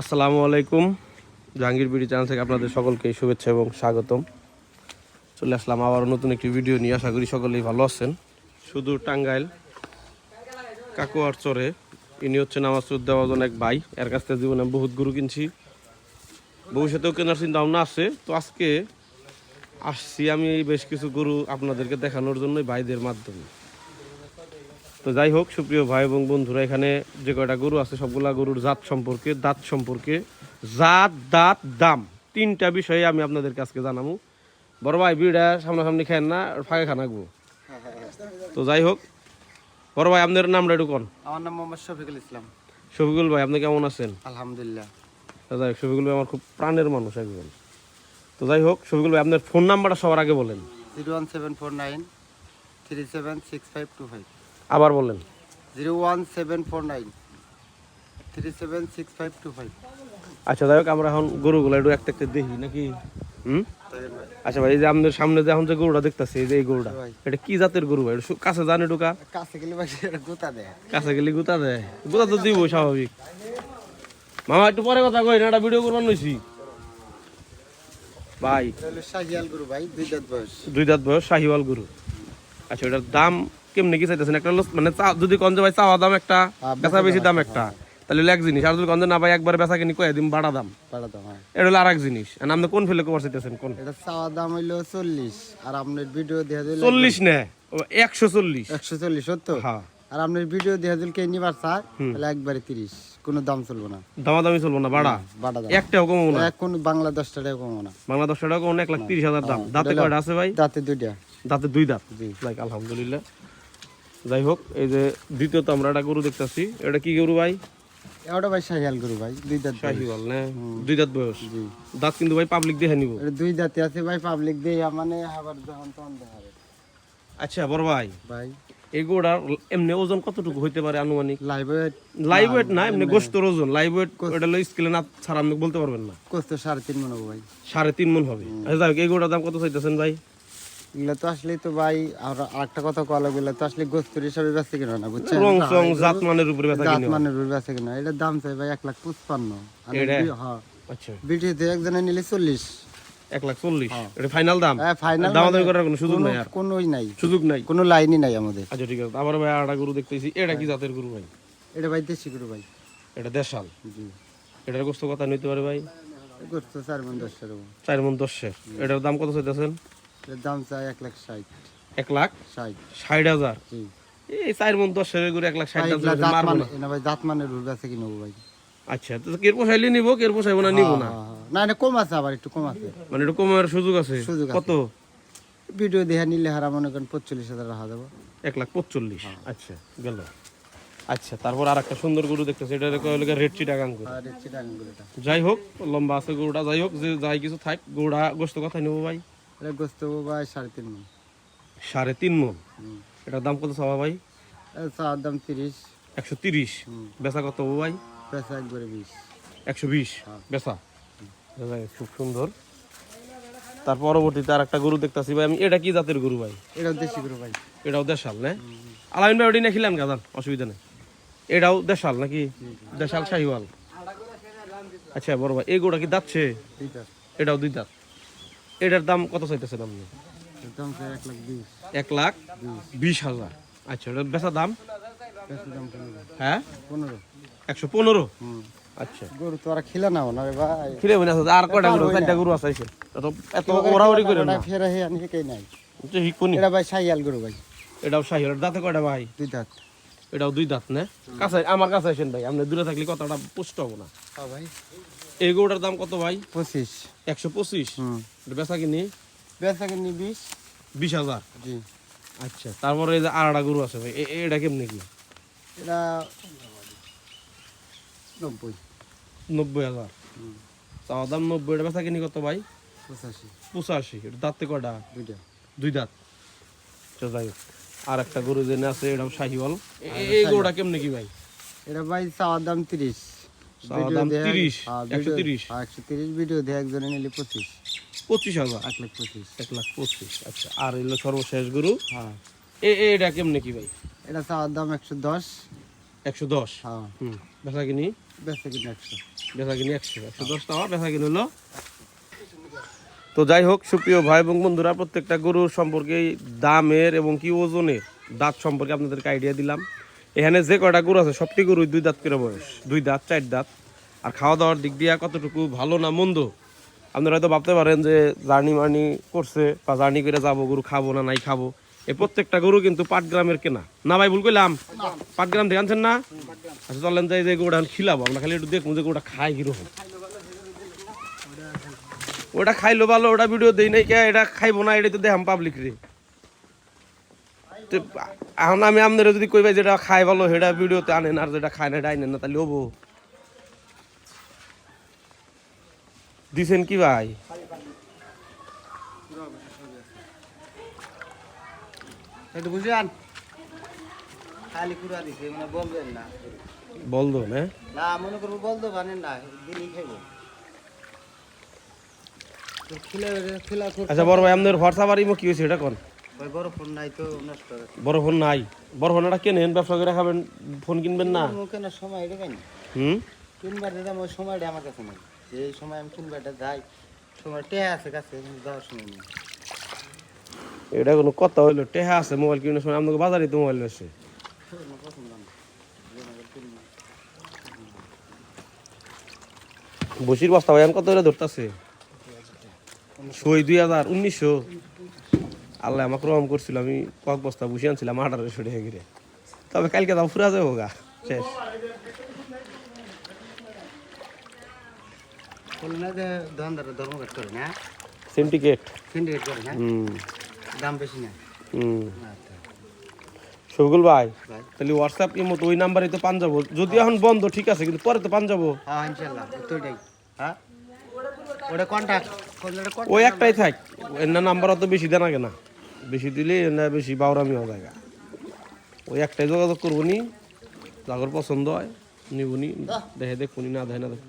আসসালামু আলাইকুম। Jahangir BD channel থেকে আপনাদের সকলকে শুভেচ্ছা এবং স্বাগতম। চলে আসলাম আবার নতুন একটি ভিডিও নিয়ে। আশা করি সকলেই ভালো আছেন। শুধু টাঙ্গাইল, কাকুয়ার চরে। ইনি হচ্ছেন আমার শ্রদ্ধাভাজন এক ভাই। এর কাছ থেকে জীবনে বহুত গরু কিনছি। ভবিষ্যতেও কেনার চিন্তা ভাবনা আছে। তো আজকে আসছি আমি বেশ কিছু গরু আপনাদেরকে দেখানোর জন্য ভাইদের মাধ্যমে। তো যাই হোক সুপ্রিয় ভাই এবং বন্ধুরা এখানে যে কয়টা গরু আছে সবগুলা গরুর জাত সম্পর্কে দাঁত সম্পর্কে জাত দাঁত দাম তিনটা বিষয়ে আমি আপনাদেরকে আজকে জানাব বড় ভাই বিড়া সামনাসামনি খান না ফাঁকে খান আঁকবো তো যাই হোক বড় ভাই আপনার নামটা একটু কন। আমার নাম মোহাম্মদ শফিকুল ইসলাম। শফিকুল ভাই আপনি কেমন আছেন? আলহামদুলিল্লাহ। তো যাই হোক শফিকুল ভাই আমার খুব প্রাণের মানুষ একজন। তো যাই হোক শফিকুল ভাই আপনার ফোন নাম্বারটা সবার আগে বলেন। Zero one seven four nine three seven six five two five. আবার বলেন zero one seven four nine three seven six five two five. আচ্ছা যাই হোক আমরা এখন গরুগুলো একটু একটা একটা দেখি নাকি? হুম? আচ্ছা ভাই এই যে আমাদের সামনে যে এখন যে গরুটা দেখতেছি এই যে এই গরুটা। এটা কি জাতের গরু ভাই? কাছে জানে ঢুকা। কাছে গেলে ভাই গোতা দেয়। কাছে গেলে গুতা দেয়। গুতা তো দিব স্বাভাবিক। মামা একটু পরে কথা কই না একটা ভিডিও করবার নইছি। ভাই। এটা শাহিয়াল গুরু ভাই দুই দাঁত বয়স। দুই দাঁত বয়স শাহিওয়াল গরু। আচ্ছা এটার দাম কেমনে কি চাইতেছেন? একটা হলো মানে যদি কঞ্জে ভাই চাওয়া দাম একটা হ্যাঁ, বেচা বেশি দাম একটা তাহলে এক জিনিস আর যদি কঞ্জে না ভাই একবার বেচা কিনি কয়ে দিন বাড়া দাম। হ্যাঁ। এটা হলো আর এক জিনিস। আর আপনি কোন ফেলে কবার চাইতেছেন কোন? এটা চাওয়া দাম হইল চল্লিশ আর আপনার ভিডিও দেওয়া দিল চল্লিশ নে। একশো চল্লিশ। একশো চল্লিশ সত্তর হ্যাঁ। আর আপনার ভিডিও দেওয়া দিল কে নিবার চার তাহলে একবারে তিরিশ কোনো দাম চলবো না। দামাদামি চলবো না বাড়া। বাড়া দাম। একটাও কমবো না। এক কোন বাংলা দশ টাকা কমবো না। বাংলা দশ টাকা কোন এক লাখ তিরিশ হাজার দাম। দাঁতে কয়টা আছে ভাই? দাঁতে দুইটা। দাঁতে দুই দাঁত। লাইক আলহামদুলিল্লাহ। যাই হোক এই যে দ্বিতীয়ত আমরা একটা গরু দেখতেছি। এটা কি গরু ভাই? এটা ভাই শাহিয়াল গরু ভাই দুই দাঁত বয়স। শাহিওয়াল না? দুই দাঁত বয়স? দাঁত কিন্তু ভাই পাবলিক দেখে নিব। দুই দাঁতে আছে ভাই পাবলিক দিয়ে মানে আবার যখন তখন দেখাবে আচ্ছা বড় ভাই। ভাই। এই এমনি ওজন কতটুকু হইতে পারে আনুমানিক? লাইভ লাইভ ওয়েট না এমনি গোস্তর ওজন। লাইভ ওয়েট ওটা স্কেলে না ছাড়া আপনি বলতে পারবেন না। সাড়ে তিন মনে হবে ভাই। সাড়ে তিন মন হবে। আচ্ছা যাই হোক, এই গরুটার দাম কত চাইতেছেন ভাই? এগুলো তো আসলে তো ভাই আর আরেকটা কথা তো আসলে গোস্তুর হিসাবে বেঁচে কিনা না বুঝছেন? রং জাত মানের উপরে জাত কিনে। মানে রুল বেঁচে কিনা এটার দাম চাই ভাই লাখ এটা? হ্যাঁ। আচ্ছা। বিটিতে একজনে নিলে চল্লিশ। এক লাখ চল্লিশ। এটা ফাইনাল দাম? হ্যাঁ ফাইনাল দামাদামি করার কোনো সুযোগ নাই কোনোই নাই। সুযোগ নাই? কোনো লাইনই নাই আমাদের। আচ্ছা ঠিক আছে। আবার ভাই আরেকটা গরু দেখতেছি। এটা কি জাতের গরু ভাই? এটা ভাই দেশি গরু ভাই। এটা দেশাল? জি। এটার গোস্ত কথা নিতে পারে ভাই? গোস্ত চার মন দশ চার মন দশের। এটার দাম কত চাইতেছেন? এটার দাম চাই এক লাখ ষাট। এক লাখ? ষাট। ষাট হাজার? এই চার মন দশের গরু এক লাখ ষাট হাজার মারবো মানে না। ভাই জাত রুল বেঁচে কি নেব ভাই? আচ্ছা তো নিবো কের পোষাইবো না নিবো না? হ্যাঁ, হ্যাঁ। না কম আছে আবার একটু কম আছে। মানে একটু কমের সুযোগ আছে? সুযোগ কত? ভিডিও দেখে নিলে হারা মনে করেন পঁচল্লিশ হাজার এক লাখ পঁচল্লিশ হ্যাঁ। আচ্ছা গেল। আচ্ছা তারপর আর একটা সুন্দর গরু দেখতেছে এটা রেড যাই হোক লম্বা আছে গরুটা যাই হোক যে যাই কিছু থাক গরুটা গোস্ত কথা নেব ভাই। এটা গোস্ত ভাই সাড়ে তিন মন সাড়ে তিন মন এটার দাম কত চাওয়া ভাই? চার দাম তিরিশ। একশো তিরিশ। বেচা কত ভাই? পয়সা একবারে বিশ। একশো বিশ। হ্যাঁ। বেচা? খুব সুন্দর। তার পরবর্তীতে আর একটা গরু দেখতেছি ভাই আমি এটা কি জাতের গরু ভাই? এটাও দেশি গরু ভাই। এটাও দেশাল না? আলামিন ভাই ওটি না খিলাম গাদান অসুবিধা নেই। এটাও দেশাল নাকি? দেশাল শাহিওয়াল। আচ্ছা বড় ভাই এই গরুটা কি আছে এটাও দুই দাঁত। এটার দাম কত চাইতেছেন আপনি? এক লাখ বিশ। হাজার। আচ্ছা এটার বেচা দাম? হ্যাঁ? পনেরো। একশো পনেরো? আচ্ছা। গরু তো আর খিলা না রে ভাই। আর কয়টা গরু চারটা গরু আছে এত এত ওরাওরি করে না। ফেরা হে আনি কে নাই। যে হিকুনি এটা ভাই সাইয়াল গরু ভাই। এটাও শাহিওয়াল দাঁতে কয়টা ভাই? দুই দাঁত। এটাও দুই দাঁত না? কাছে আমার কাছে আসেন ভাই আপনি দূরে থাকলে কতটা পুষ্ট হব না। হ্যাঁ ভাই। এই গরুটার দাম কত ভাই? পঁচিশ। একশো পঁচিশ? বেচা কিনি? বেচা কিনি বিশ। বিশ হাজার? জি। আচ্ছা তারপরে এই যে আড়াটা গরু আছে ভাই এটা কেমনি কি? এটা নব্বই। নব্বই হাজার। চাওয়া দাম নব্বই এটা বেচা কিনি কত ভাই? পঁচাশি। পঁচাশি এটা দাঁতে কয়টা? দুইটা। দুই দাঁত। আচ্ছা যাই হোক। আর একটা গরু জেনে আছে এটাও শাহিওয়াল। এই গরুটা কেমনি কি ভাই? এটা ভাই চাওয়ার দাম তিরিশ। দাম দেয়া- 30, হ্যাঁ, 130 ভিডিও- হ্যাঁ, একশো তিরিশ ভিডিও দেয় একজনে নিলে পঁচিশ। পঁচিশ হাজার? এক লাখ পঁচিশ। এক লাখ পঁচিশ আচ্ছা। আর এলো সর্বশেষ গরু? হ্যাঁ। এ এ- এটা কেমনে কি ভাই? এটা চাওয়ার দাম একশো দশ। একশো দশ? হ্যাঁ। হুম। বেচা কিনি? বেচা কিনে একশো। বেচা কিনে একশো একশো দশ টাকা বেচা কিনে হলো। তো যাই হোক সুপ্রিয় ভাই এবং বন্ধুরা প্রত্যেকটা গরুর সম্পর্কে দামের এবং কি ওজনের দাঁত সম্পর্কে আপনাদেরকে আইডিয়া দিলাম। এখানে যে কয়টা গরু আছে, সবটি গরু দুই দাঁত করে বয়স। দুই দাঁত, চার দাঁত। আর খাওয়া দাওয়ার দিক দিয়ে কতটুকু ভালো না মন্দ? আপনারা হয়তো ভাবতে পারেন যে জার্নি মার্নি করছে বা জার্নি করে যাব, গরু খাব না নাই খাব। এই প্রত্যেকটা গরু কিন্তু পাটগ্রামের কেনা। না ভাই, ভুল করলাম পাটগ্রাম থেকে আনছেন না? আচ্ছা চলেন যাই, যে গরুটা খিলাবো। আমরা খালি একটু দেখব যে গরুটা খায় কীরকম। ওটা খাইলো ভালো, ওটা ভিডিও দেই নাই কে, এটা খাইবো না এটা তো দেখাম পাবলিক রে। তো এখন আমি আপনারা যদি কইবে যেটা খাই ভালো সেটা ভিডিওতে আনেন আর যেটা খায় না এটা আনেন না তাহলে হব। দিছেন কি ভাই? একটু বুঝলেন খালি কুড়া দিছে মানে বলবেন না। বলদো না না মনে করব না দিনই খাইব। আচ্ছা বড় ভাই আপনাদের হোয়াটসঅ্যাপ আর ইমো কি হয়েছে এটা কোন? বড় ফোন নাই তো নষ্ট বড় ফোন নাই। বড় কেনেন ব্যবসা করে খাবেন ফোন কিনবেন না? কেন? সময় এটা কেন? হুম? কিনবার দিলাম ওই সময়টা আমার কাছে নেই। এই সময় আমি কিনবারটা যাই সময় টেহা আছে কাছে যাওয়ার সময় নেই। এটা কোনো কথা হইল টেহা আছে মোবাইল কিনার সময় আপনাকে বাজারে তো মোবাইল আছে। বসির বস্তা ভাই আমি কত ধরতেছে? সই দুই হাজার উনিশশো। আল্লাহ আমাকে রকম করছিল আমি কক বস্তা বসে আনছিলাম আঠারোশো টাকা করে। তবে কালকে দাম ফুরা যাব গা শেষ। সিন্ডিকেট দাম বেশি না? আচ্ছা। ভাই তাহলে হোয়াটসঅ্যাপ ইমো তো ওই নাম্বারে তো পান যাব যদি এখন বন্ধ ঠিক আছে কিন্তু পরে তো পান যাব হ্যাঁ তো হ্যাঁ? ওটা ওই একটাই থাক এর নাম্বার অত বেশি দেনা কেনা। বেশি দিলে না বেশি বাউরামি হওয়া যায় ওই একটাই যোগাযোগ করব নি, যাগর পছন্দ হয় নিবনি দেখে দেখুনি না দেখে না দেখ।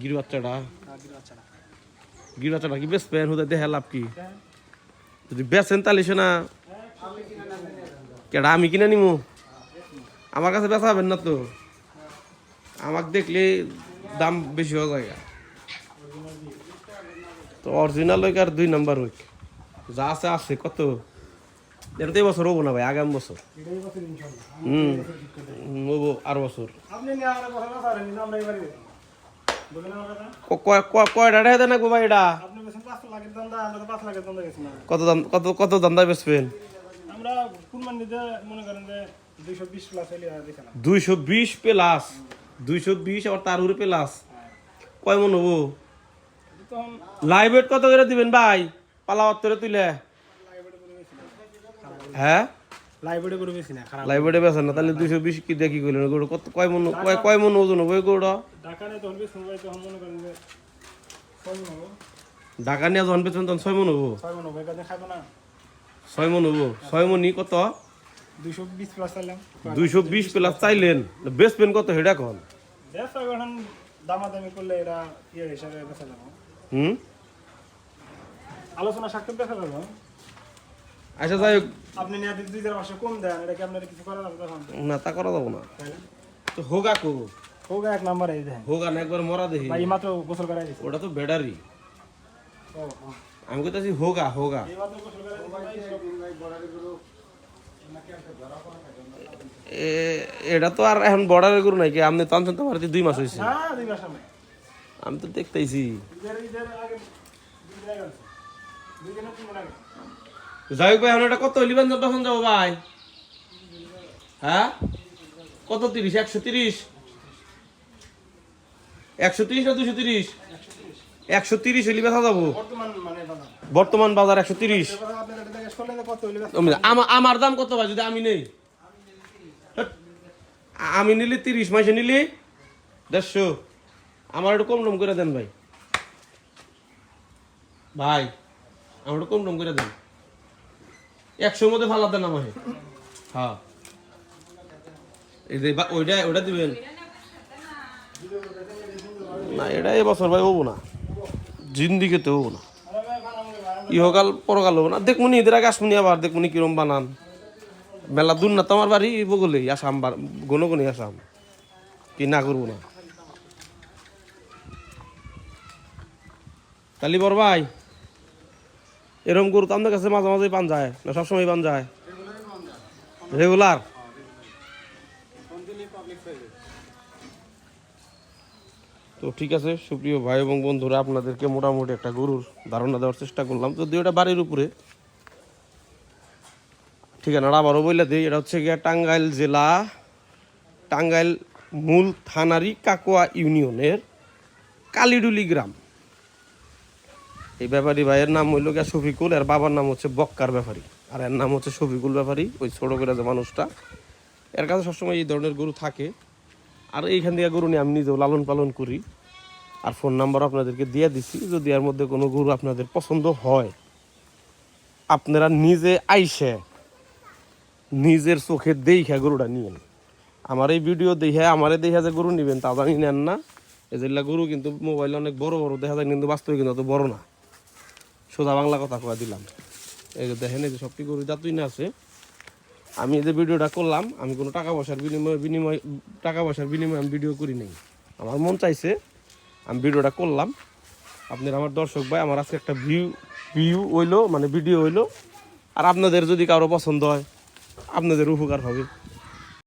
গির বাচ্চাটা গির বাচ্চাটা কি বেশ প্যান হতে দেখে লাভ কি? যদি বেচেন তাহলে সে না কেডা, আমি কিনে নিমু? আমার কাছে বেচা হবেন না তো? আমাকে দেখলে দাম বেশি হয়ে যায় তো অরিজিনাল ওই আর দুই নাম্বার ওই যা আছে আছে কত? এটা তো এই বছর হব না ভাই আগামী বছর। হুম হব আর বছর। কয়টা দেন গো ভাই এটা? কত দাম কত কত দাম বেচবেন? আমরা মনে করেন যে দুইশো বিশ প্লাস দুইশো বিশ আবার তার উপরে প্লাস কয় মন হব? লাইভ ওয়েট কত করে দিবেন ভাই? পালাওয়ার তোরে তুলে হ্যাঁ? লাইব্রেরি করে বেশি না খারাপ। তাহলে কি দেখি করলেন গরু কত কয় মন কয় কয় মন ওজন হবে ওই গরুটা? ঢাকা নিয়ে তখন বেশি মোবাইল তখন মনে করেন যে ছয় মন হব। ঢাকা নিয়ে যখন বেছেন তখন ছয় মন হব? ছয় মন হব এখানে খাব না। ছয় মন হব। ছয় মনই কত? দুইশো বিশ প্লাস চাইলাম। দুইশো বিশ প্লাস চাইলেন। বেচবেন কত সেটা কন দামাদামি করলে এরা ইয়ে হিসাবে হুম? আলোচনা সাক্ষর দেখা যাব আচ্ছা যাই হোক। আপনি দুই হাজার পাঁচশো কম দেন এটা কি আপনার কিছু করা যাবে তখন? না তা করা যাব না। তো হোগা কো হোক এক নাম্বার এই দেখেন। হোগা না একবার মরা দেখি। ভাই মাত্র গোসল করাই দিচ্ছে ওটা তো। আমি হোগা হোগা এই মাত্র গোসল করাই এ- এটা তো আর এখন বর্ডারের গরু নাই কি? আপনি তো বাড়িতে দুই মাস হয়েছে না দুই মাস সামনে আমি তো আগে যাই ভাই এখন এটা কত? লিবেন তখন যাব ভাই। হ্যাঁ? কত তিরিশ? একশো তিরিশ। একশো তিরিশ না দুশো তিরিশ? একশো তিরিশ হইলে বেচা যাব। বর্তমান মানে বাজার একশো তিরিশ। আমার দাম কত ভাই? যদি আমি নেই। আমি নিলি তিরিশ, মাসে নিলি দেড়শো। আমার একটু কম টম করে দেন ভাই। ভাই, আমার একটু কম টম করে দেন। একশোর মধ্যে ফালা দেন আমাকে। হ্যাঁ। ওইটা ওইটা দিবেন। না, এটা এবছর ভাই হব না। জিন্দিকে তো হব না। ইহকাল, পরকাল হব না। দেখমুনি এদের আগে আসমুনি আবার দেখমুনি কিরম বানান। মেলা দূর না তোমার বাড়ি বগলে আসাম গণ গণি আসাম। কি না করব না। তালি বর ভাই। এরকম গরু তো আপনার কাছে মাঝে মাঝে পান যায়, না সবসময় পান যায়? রেগুলার তো ঠিক আছে, সুপ্রিয় ভাই এবং বন্ধুরা, আপনাদেরকে মোটামুটি একটা গরুর ধারণা দেওয়ার চেষ্টা করলাম। যদি ওটা বাড়ির উপরে। ঠিকানাটা আবারও বলে দিই, এটা হচ্ছে গিয়া টাঙ্গাইল জেলা, টাঙ্গাইল মূল থানারি কাকোয়া ইউনিয়নের কালিডুলি গ্রাম। এই ব্যাপারী ভাইয়ের নাম হইল গিয়া শফিকুল, এর বাবার নাম হচ্ছে বক্কার ব্যাপারী। আর এর নাম হচ্ছে শফিকুল ব্যাপারী, ওই ছোট করে যে মানুষটা। এর কাছে সবসময় এই ধরনের গরু থাকে। আর এইখান থেকে গরু নিয়ে আমি নিজেও লালন পালন করি। আর ফোন নাম্বার আপনাদেরকে দিয়ে দিছি, যদি এর মধ্যে কোনো গরু আপনাদের পছন্দ হয়। আপনারা নিজে আইসে নিজের চোখে দেখে গরুটা নিয়েন। আমার এই ভিডিও দেখে, আমারে দেখে যে গরু নিবেন তা জানি নেন না এগুলা গরু কিন্তু মোবাইলে অনেক বড় বড় দেখা যায়, কিন্তু বাস্তবে কিন্তু অত বড় না। সোজা বাংলা কথা কয়া দিলাম। এই যে দেখেন, এই যে সবটি গরু যাতুই না আছে। আমি এই যে ভিডিওটা করলাম, আমি কোনো টাকা পয়সার বিনিময় বিনিময় টাকা পয়সার বিনিময়ে আমি ভিডিও করি নাই। আমার মন চাইছে, আমি ভিডিওটা করলাম। আপনার আমার দর্শক ভাই, আমার আজকে একটা ভিউ ভিউ হইল মানে ভিডিও হইল। আর আপনাদের যদি কারও পছন্দ হয়, আপনাদের উপকার হবে।